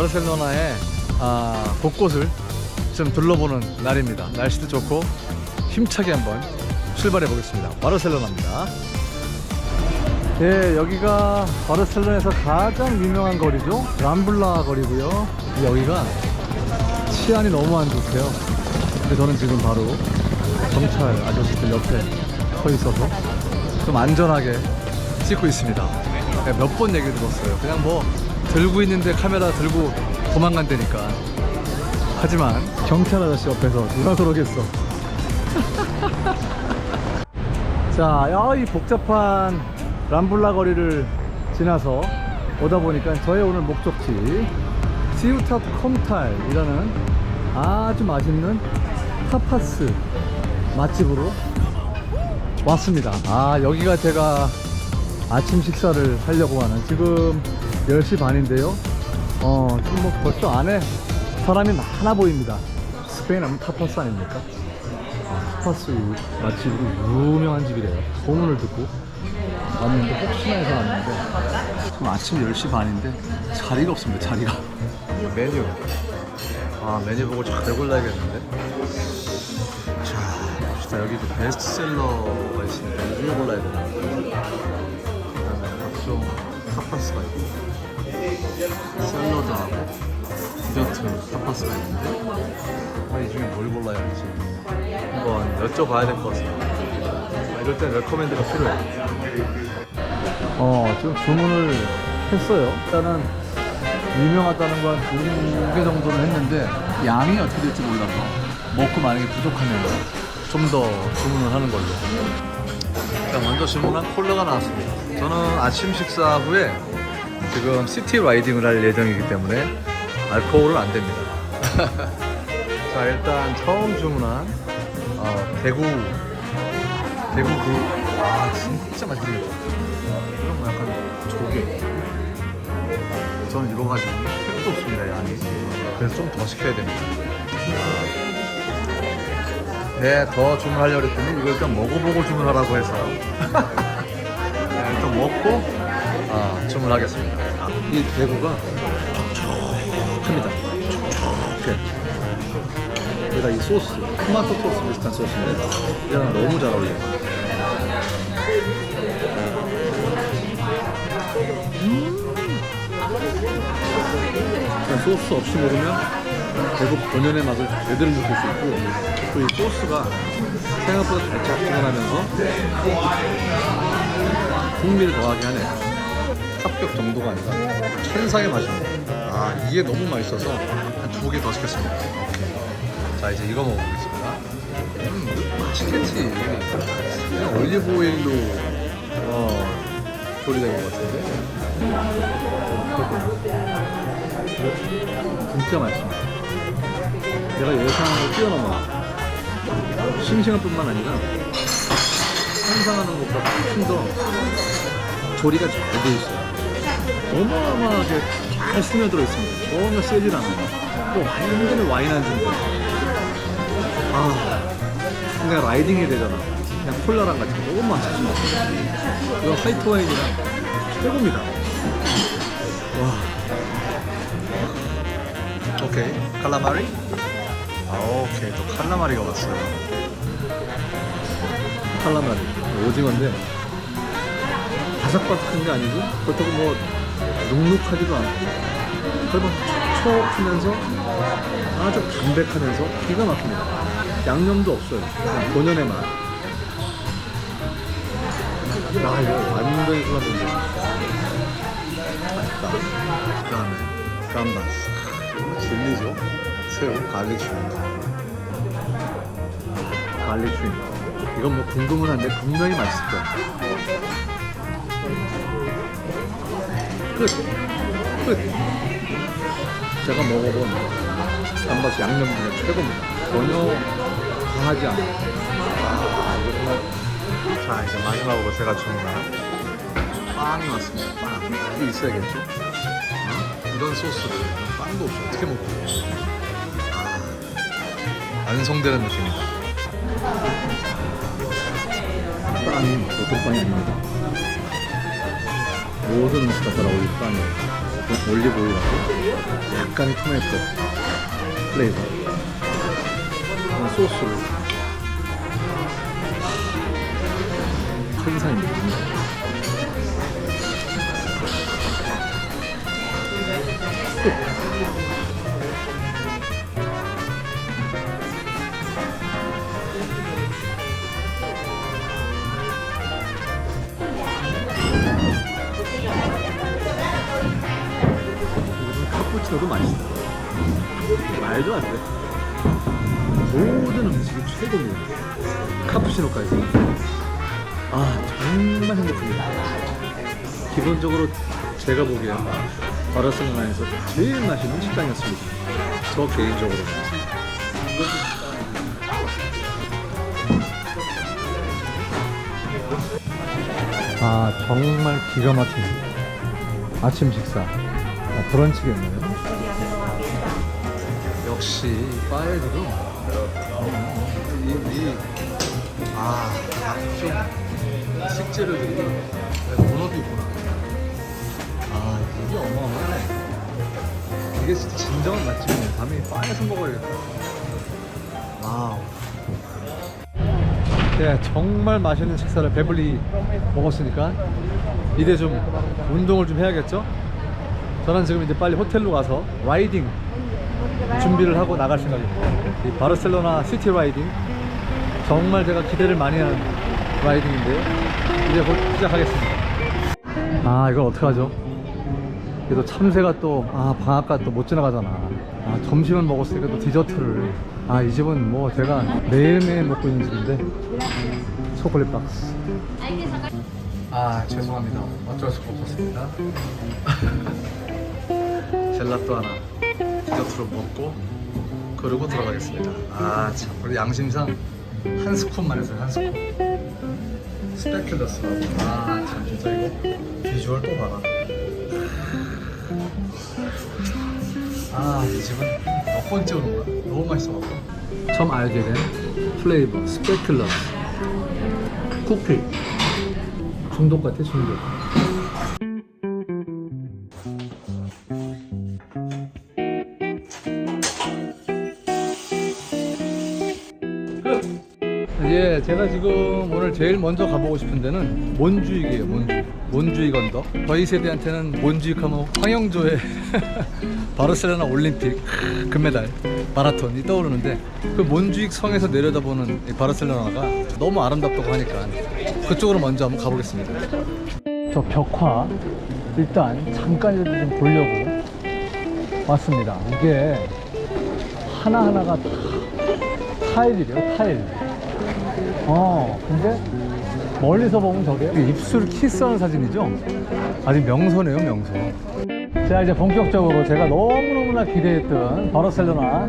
바르셀로나의 아, 곳곳을 좀 둘러보는 날입니다. 날씨도 좋고 힘차게 한번 출발해 보겠습니다. 바르셀로나입니다. 예, 여기가 바르셀로나에서 가장 유명한 거리죠. 람블라 거리고요. 여기가 치안이 너무 안 좋대요. 근데 저는 지금 바로 경찰 아저씨들 옆에 서 있어서 좀 안전하게 찍고 있습니다. 네, 몇번 얘기 들었어요. 그냥 뭐 들고 있는데 카메라 들고 도망간다니까. 하지만 경찰 아저씨 옆에서 누가 그러겠어. 자, 야, 이 복잡한 람블라 거리를 지나서 오다 보니까 저의 오늘 목적지 시우타트 컴탈이라는 아주 맛있는 타파스 맛집으로 왔습니다. 아, 여기가 제가 아침 식사를 하려고 하는 지금 10시 반인데요. 어, 지금 뭐 벌써 안에 사람이 많아 보입니다. 스페인 하면 타파스 아닙니까? 타파스 맛집으로 유명한 집이래요. 소문을 듣고 왔는데 혹시나 해서 왔는데 지금 아침 10시 반인데 자리가 없습니다. 자리가. 메뉴. 아 메뉴 보고 잘 골라야겠는데. 자, 봅시다. 여기 그 베스트셀러가 있으니까 이거 골라야 되나. 그다음에 각종 타파스가 있고 샐러드하고 디저트 타파스가 있는데 아, 이 중에 뭘 골라야 할지 한번 여쭤봐야 될 것 같습니다. 아, 이럴 땐 레커멘드가 필요해. 어, 지금 주문을 했어요. 일단은 유명하다는 건 두 개 정도는 했는데 양이 어떻게 될지 몰라서 먹고 만약에 부족하면 좀 더 주문을 하는 걸로. 일단 먼저 주문한 콜라가 나왔습니다. 저는 아침 식사 후에 지금 시티 라이딩을 할 예정이기 때문에 알코올은 안 됩니다. 자, 일단 처음 주문한 어, 대구 대구 그, 아, 진짜 맛있겠다. 이런 거 약간 조개. 저는 이거 가지고 택도 없습니다, 양이. 그래서 좀 더 시켜야 됩니다. 네, 더 주문하려고 했더니 이걸 일단 먹어보고 주문하라고 해서. 네, 일단 먹고, 아, 주문하겠습니다. 이 대구가 촉촉합니다. 촉촉해. 여기다 이 소스, 토마토 소스 비슷한 소스인데, 이랑 너무 잘 어울려요. 그냥 소스 없이 먹으면 대구 본연의 맛을 제대로 느낄 수 있고 또 이 소스가 생각보다 달짝지근하면서 풍미를 더하게 하네 합격 정도가 아니라 천상의 맛입니다 아 이게 너무 맛있어서 한 두 개 더 시켰습니다 오케이. 자 이제 이거 먹어보겠습니다 음 맛있겠지 그냥 올리브 오일로 어, 조리된 것 같은데 진짜 맛있습니다. 내가 예상을 뛰어넘어. 싱싱한 뿐만 아니라 상상하는 것보다 훨씬 더 조리가 잘 돼 있어요. 어마어마하게 잘 스며들어 있습니다. 전혀 세질 않아요. 또 완전히 와인 안주인데. 아, 내가 라이딩 해야 되잖아. 그냥 콜라랑 같이 너무 맛있어. 이거 화이트 와인이랑 최고입니다. 와. 오케이 칼라마리? 아 오케이 또 칼라마리가 왔어요 칼라마리 오징어인데 바삭바삭한 게 아니고 그렇다고 뭐 눅눅하지도 않고 그리고 촉촉하면서 아주 담백하면서 기가 막힙니다 양념도 없어요 그냥 본연의 맛 아, 이거 완전히 콜라본데 맛있다 그 다음에 감바스 진리죠. 새우, 갈릭 슈림. 갈릭 슈림. 이건 뭐 궁금은 한데 분명히 맛있을 거야. 끝. 끝. 제가 먹어본 감바스 양념 중에 최고입니다. 전혀 강하지 않고. 아, 이거 정말. 자, 이제 마지막으로 제가 주문한 빵이 왔습니다. 빵. 이게 있어야겠죠? 어? 이런 소스를 빵도 없이 어떻게 먹고 아, 완성되는 느낌이다 빵이 보통 빵이 아닙니다 모든 음식 갖다 올릴 빵에. 올리브 오일하고? 약간의 토마토 플레이버. 그런 소스를 천상입니다 이 카푸치노도 맛있어. 말도 안 돼. 모든 음식이 최고입니다. 카푸치노까지. 아, 정말 행복합니다. 기본적으로 제가 보기엔 바르셀로나에서 제일 맛있는 식당이었습니다. 저 개인적으로. 아, 정말 기가 막힌 아침 식사. 아, 브런치겠네요. 역시 바에들도 이, 이, 아, 각종 식재료들이 본업이 있구나. 아, 이게 어마어마하네. 이게 진짜 진정한 맛집이네. 밤에 바에서 먹어야겠다. 와우. 네, 정말 맛있는 식사를 배불리 먹었으니까 이제 좀 운동을 좀 해야겠죠? 저는 지금 이제 빨리 호텔로 가서 라이딩 준비를 하고 나갈 생각입니다. 이 바르셀로나 시티 라이딩 정말 제가 기대를 많이 하는 라이딩인데요. 이제 곧 시작하겠습니다. 아 이걸 어떡하죠? 그래도 참새가 또 아 방앗간 또못 지나가잖아. 아 점심을 먹었으니까 또 디저트를 아 이 집은 뭐 제가 매일매일 먹고 있는 집인데 초콜릿 박스. 아 죄송합니다. 어쩔 수가 없었습니다. 젤라또 하나 디저트로 먹고 그러고 들어가겠습니다. 아 참 우리 양심상 한 스푼만 했어요 한 스푼. 스페큘러스라고. 아참 진짜 이거 비주얼 또 봐라. 아, 이 집은 몇 번째 오는 거야? 너무 맛있어갖고. 처음 알게 된 플레이버, 스페큘러스, 쿠키. 중독 같아, 중독. 제가 지금 오늘 제일 먼저 가보고 싶은 데는 몬주익이에요, 몬주익. 몬주익 언덕. 저희 세대한테는 몬주익 하면 황영조의 바르셀로나 올림픽 금메달 마라톤이 떠오르는데 그 몬주익 성에서 내려다보는 이 바르셀로나가 너무 아름답다고 하니까 그쪽으로 먼저 한번 가보겠습니다. 저 벽화 일단 잠깐이라도 좀 보려고 왔습니다. 이게 하나하나가 다 타일이래요, 타일. 어, 근데 멀리서 보면 저게 입술 키스하는 사진이죠? 아주 명소네요, 명소. 자, 이제 본격적으로 제가 너무너무나 기대했던 바르셀로나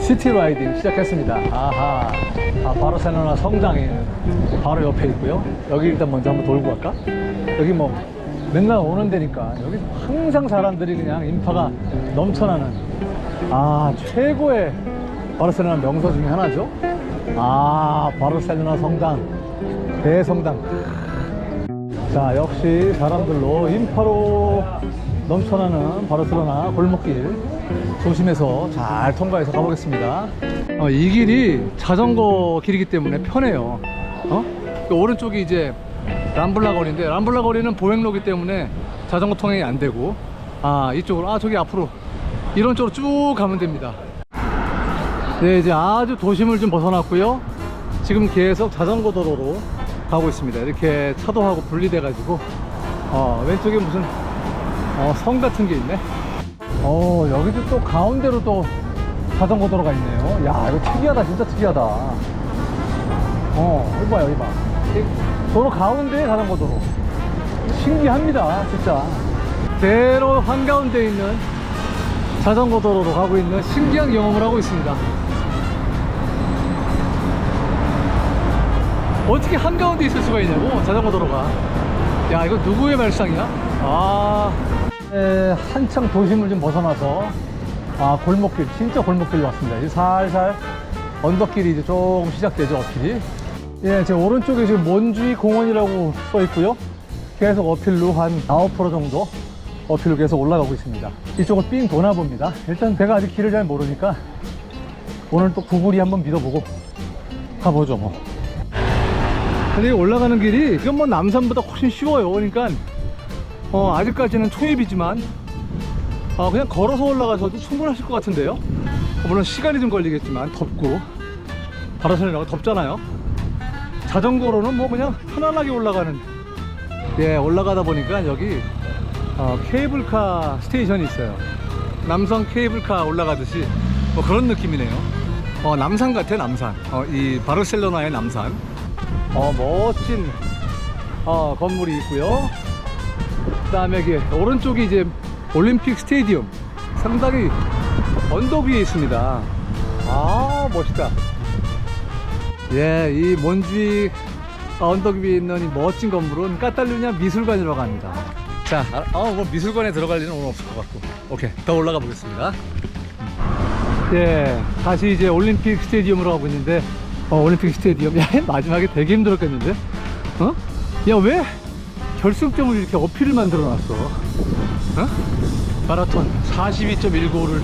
시티 라이딩 시작했습니다. 아하. 아, 바르셀로나 성당이 바로 옆에 있고요. 여기 일단 먼저 한번 돌고 갈까? 여기 뭐 맨날 오는 데니까 여기 항상 사람들이 그냥 인파가 넘쳐나는 아, 최고의 바르셀로나 명소 중에 하나죠. 아, 바르셀로나 성당. 대성당. 자, 역시 사람들로 인파로 넘쳐나는 바르셀로나 골목길 조심해서 잘 통과해서 가보겠습니다. 어, 이 길이 자전거 길이기 때문에 편해요. 어? 그 오른쪽이 이제 람블라 거리인데 람블라 거리는 보행로기 때문에 자전거 통행이 안 되고 아 이쪽으로 아 저기 앞으로 이런 쪽으로 쭉 가면 됩니다. 네, 이제 아주 도심을 좀 벗어났고요. 지금 계속 자전거 도로로 가고 있습니다. 이렇게 차도하고 분리돼 가지고 어, 왼쪽에 무슨 어, 성 같은 게 있네. 어, 여기도 또 가운데로 또 자전거 도로가 있네요. 야, 이거 특이하다. 진짜 특이하다. 어, 이거 봐요, 이거 봐. 이 도로 가운데에 자전거 도로. 신기합니다, 진짜. 대로 한가운데 있는 자전거 도로로 가고 있는 신기한 경험을 하고 있습니다. 어떻게 한가운데 있을 수가 있냐고 자전거 도로가 야 이거 누구의 발상이야? 아 에, 한창 도심을 좀 벗어나서 아 골목길 진짜 골목길로 왔습니다 이제 살살 언덕길이 이제 조금 시작되죠 어필이 예, 제 오른쪽에 지금 몬주이 공원이라고 써 있고요 계속 어필로 한 9% 정도 어필로 계속 올라가고 있습니다. 이쪽을 삥 도나 봅니다. 일단 제가 아직 길을 잘 모르니까 오늘 또 구글이 한번 믿어보고 가보죠 뭐. 근데 이 올라가는 길이 이건 뭐 남산보다 훨씬 쉬워요. 그러니까 어, 아직까지는 초입이지만 어, 그냥 걸어서 올라가셔도 충분하실 것 같은데요. 어, 물론 시간이 좀 걸리겠지만 덥고 바라산이라고 덥잖아요. 자전거로는 뭐 그냥 편안하게 올라가는 예 올라가다 보니까 여기 어, 케이블카 스테이션이 있어요. 남성 케이블카 올라가듯이 뭐 그런 느낌이네요. 어, 남산 같아 남산. 어, 이 바르셀로나의 남산. 어, 멋진 어, 건물이 있고요. 그다음에 오른쪽이 이제 올림픽 스테디움. 상당히 언덕 위에 있습니다. 아 멋있다. 예, 이 몬주익 언덕 위에 있는 이 멋진 건물은 까탈루냐 미술관이라고 합니다. 자, 아, 어, 뭐 미술관에 들어갈 일은 오늘 없을 것 같고. 오케이, 더 올라가 보겠습니다. 예, 다시 이제 올림픽 스테디움으로 가고 있는데, 어, 올림픽 스테디움. 야, 마지막에 되게 힘들었겠는데? 어? 야, 왜 결승점을 이렇게 어필을 만들어 놨어? 어? 마라톤 42.195를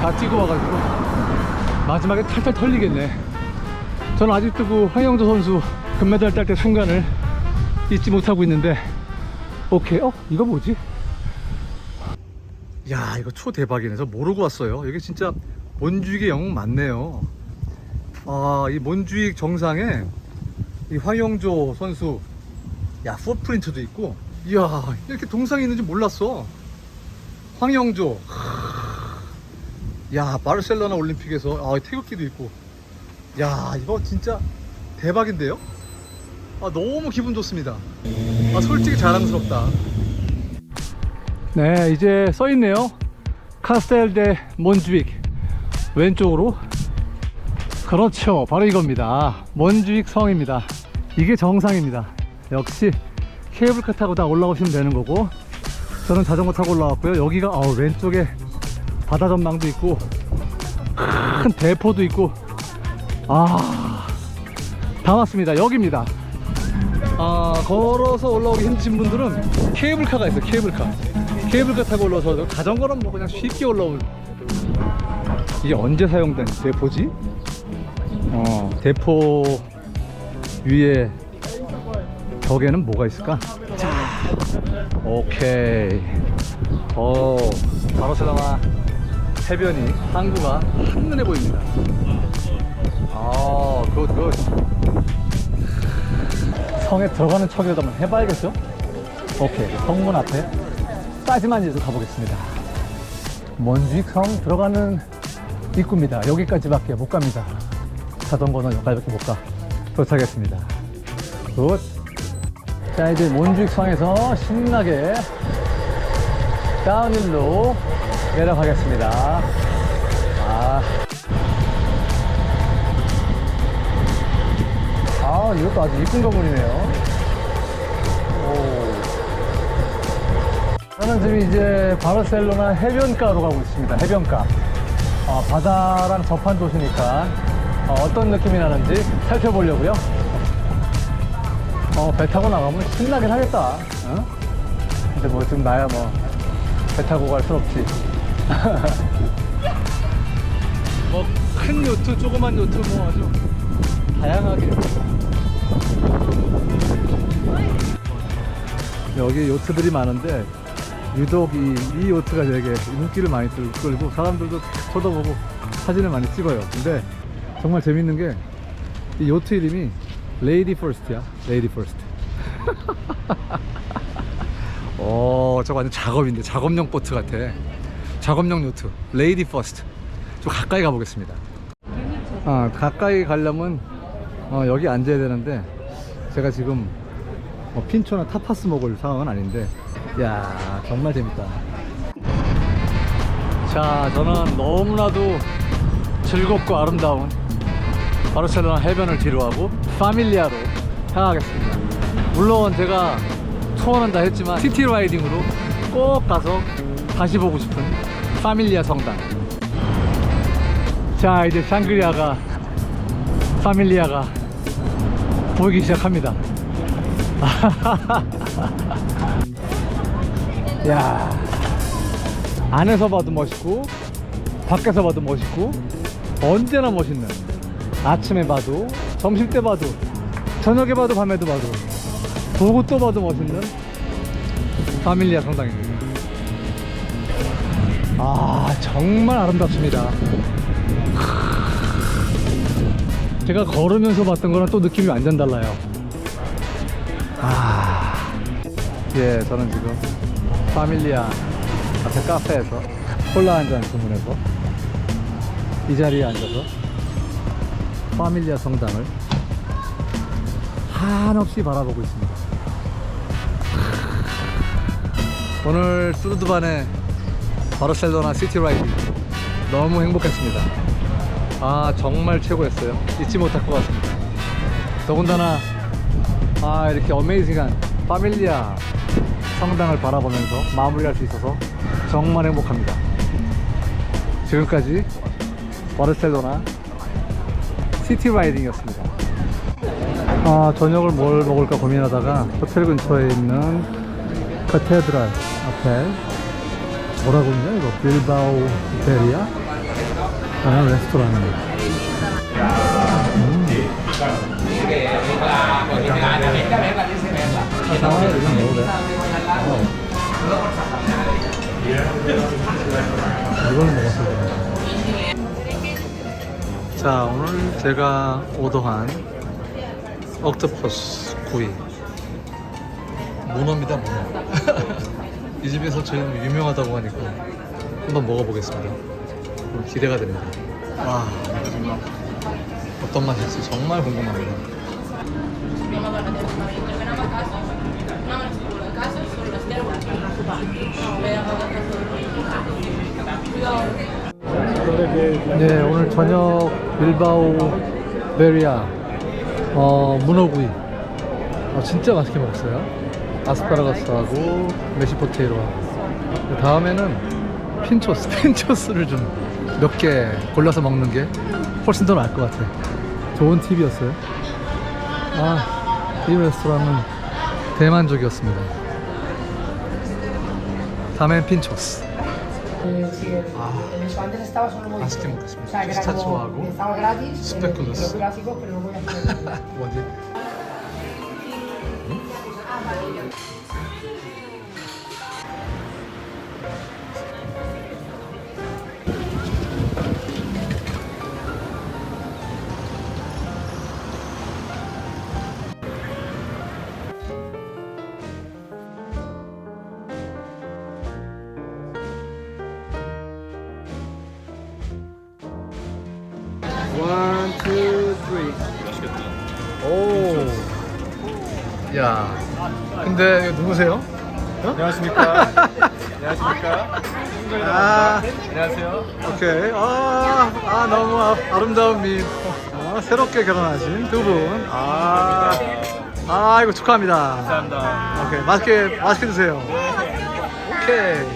다 뛰고 와가지고 마지막에 탈탈 털리겠네. 저는 아직도 그 황영조 선수 금메달 딸 때 순간을 잊지 못하고 있는데, 오케이. 어? 이거 뭐지? 야, 이거 초대박이네. 저 모르고 왔어요. 이게 진짜 몬주익의 영웅 맞네요. 아, 이 몬주익 정상에 이 황영조 선수, 야, 풋프린트도 있고, 이야, 이렇게 동상이 있는지 몰랐어. 황영조. 야, 바르셀로나 올림픽에서, 아, 태극기도 있고. 야, 이거 진짜 대박인데요? 아, 너무 기분 좋습니다. 아, 솔직히 자랑스럽다. 네, 이제 써 있네요. 카스텔 데 몬주익. 왼쪽으로. 그렇죠. 바로 이겁니다. 몬주익 성입니다. 이게 정상입니다. 역시 케이블카 타고 다 올라오시면 되는 거고. 저는 자전거 타고 올라왔고요. 여기가 어, 왼쪽에 바다 전망도 있고 큰 대포도 있고 아, 다 왔습니다. 여기입니다. 아, 걸어서 올라오기 힘드신 분들은 케이블카가 있어요. 케이블카. 케이블카 타고 올라서 자전거는 뭐 그냥 쉽게 올라올. 이게 언제 사용된 대포지? 어, 대포 위에 벽에는 뭐가 있을까? 자, 오케이. 어, 바르셀로나 해변이 항구가 한눈에 보입니다. 아, 굿, 굿. 성에 들어가는 척이라도 한번 해봐야겠죠? 오케이. 성문 앞에 까지만 이제 가보겠습니다. 먼주익 성 들어가는 입구입니다. 여기까지밖에 못 갑니다. 자전거는 여기까지밖에 못 가. 도착했습니다. 굿. 자, 이제 몬주익 성에서 신나게 다운힐로 내려가겠습니다. 아. 아, 이것도 아주 이쁜 건물이네요. 오. 저는 지금 이제 바르셀로나 해변가로 가고 있습니다. 해변가. 어, 바다랑 접한 도시니까 어, 떤 느낌이 나는지 살펴보려고요. 어, 배 타고 나가면 신나긴 하겠다. 어? 근데 뭐 지금 나야 뭐 배 타고 갈 순 없지. 뭐 큰 요트, 조그만 요트 뭐 아주 다양하게. 여기 요트들이 많은데 유독 이, 이 요트가 되게 인기를 많이 끌- 끌고 사람들도 쳐다보고 사진을 많이 찍어요. 근데 정말 재밌는 게 이 요트 이름이 레이디 퍼스트야. 레이디 퍼스트. 오, 저거 완전 작업인데 작업용 보트 같아. 작업용 요트. 레이디 퍼스트. 좀 가까이 가보겠습니다. 아, 가까이 가려면 어, 여기 앉아야 되는데 제가 지금 뭐 핀초나 타파스 먹을 상황은 아닌데 야 정말 재밌다 자 저는 너무나도 즐겁고 아름다운 바르셀로나 해변을 뒤로하고 파밀리아로 향하겠습니다. 물론 제가 투어는 다 했지만 시티 라이딩으로 꼭 가서 다시 보고 싶은 파밀리아 성당. 자 이제 샹그리아가 파밀리아가 보이기 시작합니다. 야 안에서 봐도 멋있고 밖에서 봐도 멋있고 언제나 멋있는 아침에 봐도 점심 때 봐도 저녁에 봐도 밤에도 봐도 보고 또 봐도 멋있는 파밀리아 성당입니다. 아 정말 아름답습니다. 제가 걸으면서 봤던 거랑 또 느낌이 완전 달라요. 아, 예, 저는 지금 파밀리아 앞에 카페에서 콜라 한 잔 주문해서 이 자리에 앉아서 파밀리아 성당을 한없이 바라보고 있습니다. 오늘 뚜르드반의 바르셀로나 시티 라이딩 너무 행복했습니다. 아 정말 최고였어요. 잊지 못할 것 같습니다. 더군다나 아 이렇게 어메이징한 파밀리아 성당을 바라보면서 마무리할 수 있어서 정말 행복합니다. 지금까지 바르셀로나 시티 라이딩이었습니다. 아 저녁을 뭘 먹을까 고민하다가 호텔 근처에 있는 카테드랄 앞에 뭐라고 있냐 이거 빌바오 레스토랑입니다. 아, 뭐래? 이걸 먹었어요. 자, 오늘 제가 오더한 옥토퍼스 구이. 문어입니다, 문어. 이 집에서 저희는 유명하다고 하니까 한번 먹어보겠습니다. 좀 기대가 됩니다. 와, 어떤 맛일지 정말 궁금합니다. 네, 오늘 저녁 빌바오 베리아 어, 문어구이 어, 진짜 맛있게 먹었어요. 아스파라거스하고 메시포테이로하고 다음에는 핀초스, 핀초스를 좀 몇 개 골라서 먹는 게 훨씬 더 나을 것 같아요. 좋은 팁이었어요. 아, 이 레스토랑은 대만족이었습니다. 다음엔 핀초스. antes estaba solo muy. Estaba gratis. Eh, los pero no voy a hacer. 지? 원, 투, 쓰리. 오. 야. 근데 이거 누구세요? 안녕하십니까. 안녕하십니까. 아, 안녕하세요. 오케이. 아, 아 너무 아, 아름다운 미. 어, 새롭게 결혼하신 두 분. 아, 아, 이거 축하합니다. 감사합니다. 오케이. 맛있게, 맛있게 드세요. 오케이.